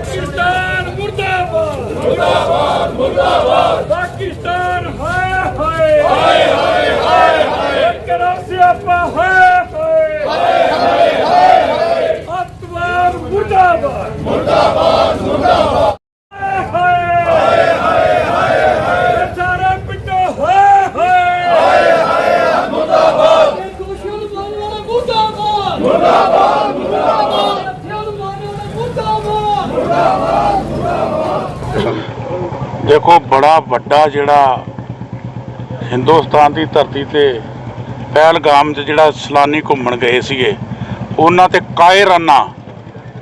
ਪਾਕਿਸਤਾਨ ਮੁਰਦਾਬਾਦ। ਮੁਰਦਾਬਾਦ ਮੁਰਦਾਬਾਦ। ਪਾਕਿਸਤਾਨ ਹਾਏ ਹਾਏ। ਹਾਏ ਹਾਏ ਹਾਏ ਹਾਏ। ਕਰੋ ਸਿਆਪਾ ਹਾਏ ਹਾਏ। ਹਾਏ ਹਾਏ ਹਾਏ ਅੱਤਵਾਦ ਮੁਰਦਾਬਾਦ। ਮੁਰਦਾਬਾਦ ਮੁਰਦਾਬਾਦ। ਹਾਏ ਹਾਏ ਹਾਏ ਹਾਏ ਸਾਰੇ ਪਿੱਟੋ ਹਾਏ ਹਾਏ ਹਾਏ ਹਾਏ ਮੁਰਦਾਬਾਦ ਦੋਸ਼ੀਆਂ ਨੂੰ ਮਾਰਨ ਵਾਲਾ ਮੁਰਦਾਬਾਦ ਮੁਰਦਾਬਾਦ ਮੁਰਦਾਬਾਦ ਹੱਥਿਆਂ ਨੂੰ ਮਾਰਨ ਵਾਲਾ ਮੁਰਦਾਬਾਦ ਦੇਖੋ, ਬੜਾ ਵੱਡਾ ਜਿਹੜਾ ਹਿੰਦੁਸਤਾਨ ਦੀ ਧਰਤੀ ਤੇ ਪਹਿਲਗਾਮ 'ਚ ਜਿਹੜਾ ਸਲਾਨੀ ਘੁੰਮਣ ਗਏ ਸੀਗੇ, ਉਹਨਾਂ ਤੇ ਕਾਇਰਾਨਾ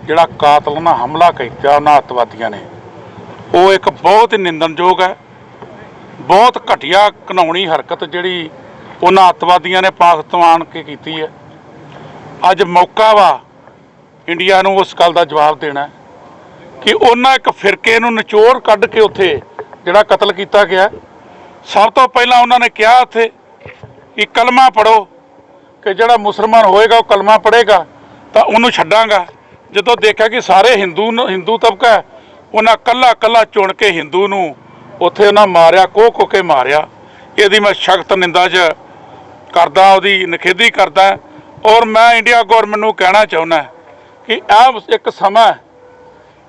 ਜਿਹੜਾ ਕਾਤਲਾਨਾ ਹਮਲਾ ਕੀਤਾ, ਉਹਨਾਂ ਅੱਤਵਾਦੀਆਂ ਨੇ। ਉਹ ਇੱਕ ਬਹੁਤ ਹੀ ਨਿੰਦਣਯੋਗ ਹੈ, ਬਹੁਤ ਘਟੀਆ ਘਿਨਾਉਣੀ ਹਰਕਤ ਜਿਹੜੀ ਉਹਨਾਂ ਅੱਤਵਾਦੀਆਂ ਨੇ ਪਾਕਿਸਤਾਨ ਕੇ ਕੀਤੀ ਹੈ। ਅੱਜ ਮੌਕਾ ਵਾ, ਇੰਡੀਆ ਨੂੰ ਉਸ ਗੱਲ ਦਾ ਜਵਾਬ ਦੇਣਾ ਕਿ ਉਹਨਾਂ ਇੱਕ ਫਿਰਕੇ ਨੂੰ ਨਿਚੋੜ ਕੱਢ ਕੇ ਉੱਥੇ ਜਿਹੜਾ ਕਤਲ ਕੀਤਾ ਗਿਆ। ਸਭ ਤੋਂ ਪਹਿਲਾਂ ਉਹਨਾਂ ਨੇ ਕਿਹਾ ਉੱਥੇ ਕਿ ਕਲਮਾ ਪੜੋ ਕਿ ਜਿਹੜਾ ਮੁਸਲਮਾਨ ਹੋਏਗਾ ਉਹ ਕਲਮਾ ਪੜੇਗਾ ਤਾਂ ਉਹਨੂੰ ਛੱਡਾਂਗਾ। ਜਦੋਂ ਦੇਖਿਆ ਕਿ ਸਾਰੇ ਹਿੰਦੂ ਨੂੰ- ਹਿੰਦੂ ਤਬਕਾ ਉਹਨਾਂ ਕੱਲਾ ਕੱਲਾ ਚੁਣ ਕੇ ਹਿੰਦੂ ਨੂੰ ਉੱਥੇ ਉਹਨਾਂ ਮਾਰਿਆ ਕੋਹ ਕੋ ਕੇ ਮਾਰਿਆ। ਇਹਦੀ ਮੈਂ ਸਖਤ ਨਿੰਦਾ 'ਚ ਕਰਦਾ, ਉਹਦੀ ਨਿਖੇਧੀ ਕਰਦਾ। ਔਰ ਮੈਂ ਇੰਡੀਆ ਗਵਰਨਮੈਂਟ ਨੂੰ ਕਹਿਣਾ ਚਾਹੁੰਦਾ ਕਿ ਆਹ ਇੱਕ ਸਮਾਂ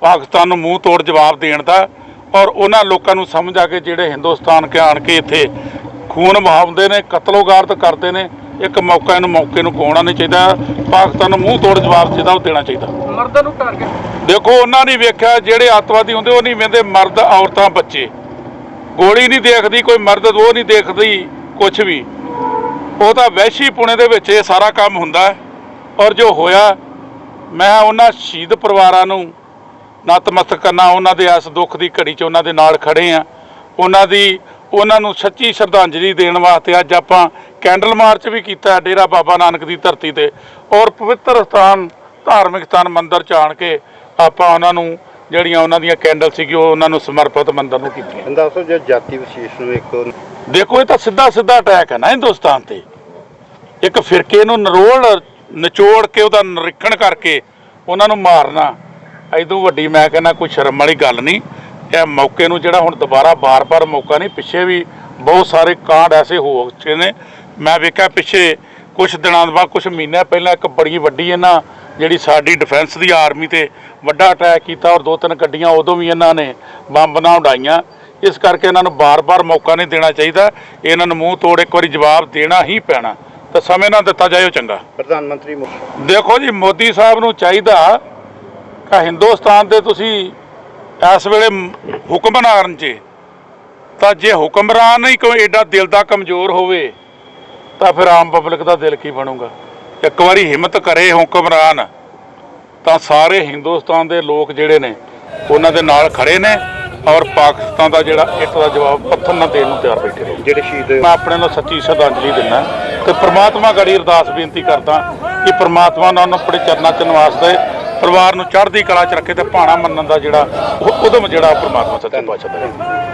ਪਾਕਿਸਤਾਨ ਨੂੰ ਮੂੰਹ ਤੋੜ ਜਵਾਬ ਦੇਣ ਦਾ ਔਰ ਉਹਨਾਂ ਲੋਕਾਂ ਨੂੰ ਸਮਝ ਆ ਕੇ ਜਿਹੜੇ ਹਿੰਦੁਸਤਾਨ ਕੇ ਆਣ ਕੇ ਇੱਥੇ ਖੂਨ ਵਹਾਉਂਦੇ ਨੇ ਕਤਲੋਗਾਰਤ ਕਰਦੇ ਨੇ ਇੱਕ ਮੌਕਾ ਇਹਨੂੰ ਮੌਕੇ ਨੂੰ ਗਵਾਉਣਾ ਨਹੀਂ ਚਾਹੀਦਾ ਪਾਕਿਸਤਾਨ ਨੂੰ ਮੂੰਹ ਤੋੜ ਜਵਾਬ ਜਿਹਦਾ ਉਹ ਦੇਣਾ ਚਾਹੀਦਾ। ਮਰਦਾਂ ਨੂੰ ਟਾਰਗੇਟ ਦੇਖੋ ਉਹਨਾਂ ਨੇ ਵੇਖਿਆ ਜਿਹੜੇ ਅੱਤਵਾਦੀ ਹੁੰਦੇ ਉਹ ਨਹੀਂ ਵੇਂਦੇ ਮਰਦ ਔਰਤਾਂ ਬੱਚੇ। ਗੋਲੀ ਨਹੀਂ ਦੇਖਦੀ ਕੋਈ ਮਰਦ ਉਹ ਨਹੀਂ ਦੇਖਦੀ ਕੁਝ ਵੀ। ਉਹ ਤਾਂ ਵਹਿਸ਼ੀ ਪੁਣੇ ਦੇ ਵਿੱਚ ਇਹ ਸਾਰਾ ਕੰਮ ਹੁੰਦਾ ਔਰ ਜੋ ਹੋਇਆ ਮੈਂ ਉਹਨਾਂ ਸ਼ਹੀਦ ਪਰਿਵਾਰਾਂ ਨੂੰ ਨਤਮਸਤਕ ਕਰਨਾ ਉਹਨਾਂ ਦੇ ਇਸ ਦੁੱਖ ਦੀ ਘੜੀ 'ਚ ਉਹਨਾਂ ਦੇ ਨਾਲ ਖੜੇ ਆ। ਉਹਨਾਂ ਦੀ ਉਹਨਾਂ ਨੂੰ ਸੱਚੀ ਸ਼ਰਧਾਂਜਲੀ ਦੇਣ ਵਾਸਤੇ ਅੱਜ ਆਪਾਂ ਕੈਂਡਲ ਮਾਰਚ ਵੀ ਕੀਤਾ ਡੇਰਾ ਬਾਬਾ ਨਾਨਕ ਦੀ ਧਰਤੀ ਤੇ। ਔਰ ਪਵਿੱਤਰ ਸਥਾਨ ਧਾਰਮਿਕ ਸਥਾਨ ਮੰਦਿਰ 'ਚ ਆਣ ਕੇ ਆਪਾਂ ਉਹਨਾਂ ਨੂੰ ਜਿਹੜੀਆਂ ਉਹਨਾਂ ਦੀਆਂ ਕੈਂਡਲ ਸੀਗੀ ਉਹ ਉਹਨਾਂ ਨੂੰ ਸਮਰਪਿਤ ਮੰਦਿਰ ਨੂੰ ਕੀਤੀਆਂ। ਦੱਸੋ ਜੇ ਜਾਤੀ ਵਿਸ਼ੇਸ਼ ਨੂੰ ਇੱਕ ਦੇਖੋ ਇਹ ਤਾਂ ਸਿੱਧਾ ਸਿੱਧਾ ਅਟੈਕ ਹੈ ਨਾ ਹਿੰਦੁਸਤਾਨ ਤੇ। ਇੱਕ ਫਿਰਕੇ ਨੂੰ ਨਰੋਲ ਨਿਚੋੜ ਕੇ ਉਹਦਾ ਨਿਰੀਖਣ ਕਰਕੇ ਉਹਨਾਂ ਨੂੰ ਮਾਰਨਾ। ਐਦੋਂ ਵੱਡੀ ਮੈਂ ਕਹਿੰਦਾ ਕੋਈ ਸ਼ਰਮ ਵਾਲੀ ਗੱਲ ਨਹੀਂ। ਇਹ ਮੌਕੇ ਨੂੰ ਜਿਹੜਾ ਹੁਣ ਦੁਬਾਰਾ ਬਾਰ-ਬਾਰ ਮੌਕਾ ਨਹੀਂ ਪਿੱਛੇ ਵੀ ਬਹੁਤ ਸਾਰੇ ਕਾਂਡ ਐਸੇ ਹੋ ਚੁੱਕੇ ਨੇ। ਮੈਂ ਵੇਖਿਆ ਪਿੱਛੇ ਕੁਝ ਦਿਨਾਂ ਬਾਅਦ ਕੁਝ ਮਹੀਨਿਆਂ ਪਹਿਲਾਂ ਇੱਕ ਬੜੀ ਵੱਡੀ ਇਹਨਾਂ ਜਿਹੜੀ ਸਾਡੀ ਡਿਫੈਂਸ ਦੀ ਆਰਮੀ ਤੇ ਵੱਡਾ ਅਟੈਕ ਕੀਤਾ ਔਰ ਦੋ ਤਿੰਨ ਗੱਡੀਆਂ ਉਦੋਂ ਵੀ ਇਹਨਾਂ ਨੇ ਬੰਬ ਨਾਲ ਉਡਾਈਆਂ। ਇਸ ਕਰਕੇ ਇਹਨਾਂ ਨੂੰ ਬਾਰ-ਬਾਰ ਮੌਕਾ ਨਹੀਂ ਦੇਣਾ ਚਾਹੀਦਾ। ਇਹਨਾਂ ਨੂੰ ਮੂੰਹ ਤੋੜ ਇੱਕ ਵਾਰੀ ਜਵਾਬ ਦੇਣਾ ਹੀ ਪੈਣਾ। ਤਾਂ ਸਮੇਂ ਨਾਲ ਦਿੱਤਾ ਜਾਏ ਉਹ ਚੰਗਾ। ਪ੍ਰਧਾਨ ਮੰਤਰੀ ਦੇਖੋ ਜੀ ਮੋਦੀ ਸਾਹਿਬ ਨੂੰ ਚਾਹੀਦਾ ਕਿ ਹਿੰਦੁਸਤਾਨ ਦੇ ਤੁਸੀਂ ਇਸ ਵੇਲੇ ਹੁਕਮਰਾਨ ਜੇ। ਤਾਂ ਜੇ ਹੁਕਮਰਾਨ ਹੀ ਕੋਈ ਐਡਾ ਦਿਲ ਦਾ ਕਮਜ਼ੋਰ ਹੋਵੇ ਤਾਂ ਫਿਰ ਆਮ ਪਬਲਿਕ ਦਾ ਦਿਲ ਕੀ ਬਣੂਗਾ? ਇੱਕ ਵਾਰੀ ਹਿੰਮਤ ਕਰੇ ਹੁਕਮਰਾਨ ਤਾਂ ਸਾਰੇ ਹਿੰਦੁਸਤਾਨ ਦੇ ਲੋਕ ਜਿਹੜੇ ਨੇ ਉਹਨਾਂ ਦੇ ਨਾਲ ਖੜੇ ਨੇ ਔਰ ਪਾਕਿਸਤਾਨ ਦਾ ਜਿਹੜਾ ਇੱਟ ਦਾ ਜਵਾਬ ਪੱਥਰ ਨਾਲ ਦੇਣ ਨੂੰ ਤਿਆਰ ਬੈਠੇ ਨੇ। ਜਿਹੜੇ ਸ਼ਹੀਦ ਮੈਂ ਆਪਣੇ ਨੂੰ ਸੱਚੀ ਸ਼ਰਧਾਂਜਲੀ ਦਿੰਦਾ ਤੇ ਪ੍ਰਮਾਤਮਾ ਗੜੀ ਅਰਦਾਸ ਬੇਨਤੀ ਕਰਦਾ ਕਿ ਪ੍ਰਮਾਤਮਾ ਉਹਨਾਂ ਨੂੰ ਆਪਣੇ ਚਰਨਾਂ 'ਚ ਨਿਵਾਸ ਦੇ ਪਰਿਵਾਰ ਨੂੰ ਚੜ੍ਹਦੀ ਕਲਾ 'ਚ ਰੱਖੇ ਤੇ ਭਾਣਾ ਮੰਨਣ ਦਾ ਜਿਹੜਾ ਉਹ ਉਦਮ ਜਿਹੜਾ ਉਹ ਪ੍ਰਮਾਤਮਾ ਸੱਚੇ ਪਾਤਸ਼ਾਹ ਦਾ